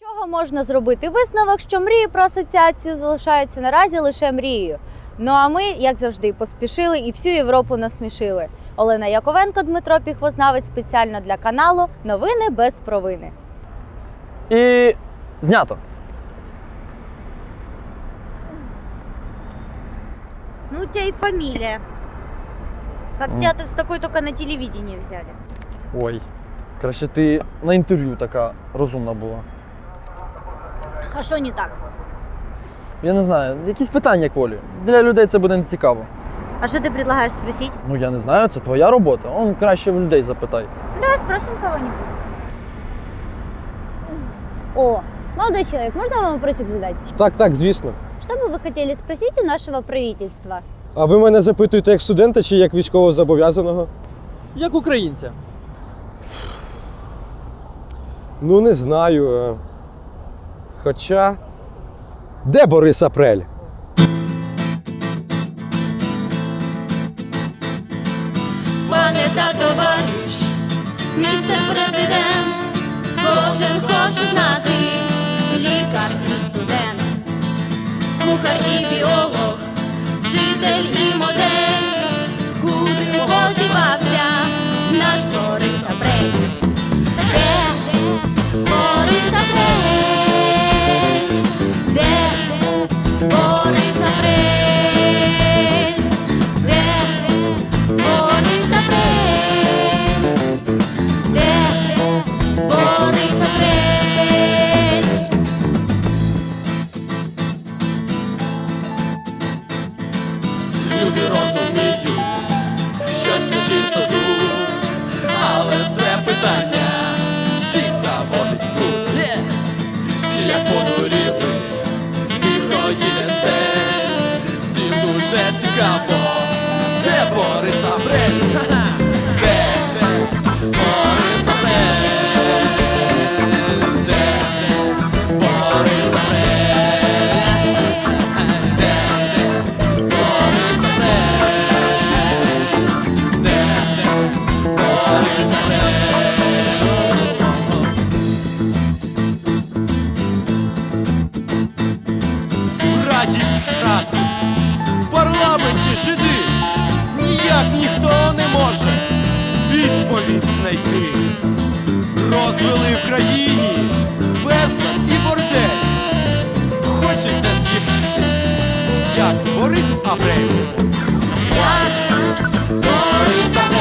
З чого можна зробити висновок, що мрії про асоціацію залишаються наразі лише мрією. Ну а ми, як завжди, поспішили і всю Європу насмішили. Олена Яковенко, Дмитро Піхвознавець спеціально для каналу Новини без провини. І знято. Ну, у тебя и фамилия. Как М. снято с такой только на телевидении взяли. Ой. Краще ти на інтерв'ю така розумна була. А что не так? Я не знаю, якісь питання Колі. Для людей це буде не цікаво. А что ты предлагаешь спросить? Ну я не знаю, це твоя робота. Он краще в людей запитай. Давай спросим кого-нибудь. О, молодой человек, можно вам вопросик задать? Так, так, звісно. Что бы вы хотели спросить у нашего правительства? А ви мене запитуєте як студента чи як військовозобов'язаного? Як українця. Ну, не знаю. е. Хоча. Де Борис Апрель? Пане та товариш, містер президент, кожен хоче знати, цікаво, де Борис Апрель? Де Борис Апрель? Де Борис Апрель? Де Борис Апрель? Де Борис в Раді в парламенті жиди, ніяк ніхто не може відповідь знайти. Розвели в країні безлад і бордель. Хочеться з'їхатись, як Борис Абрей. Як Борис Абрей.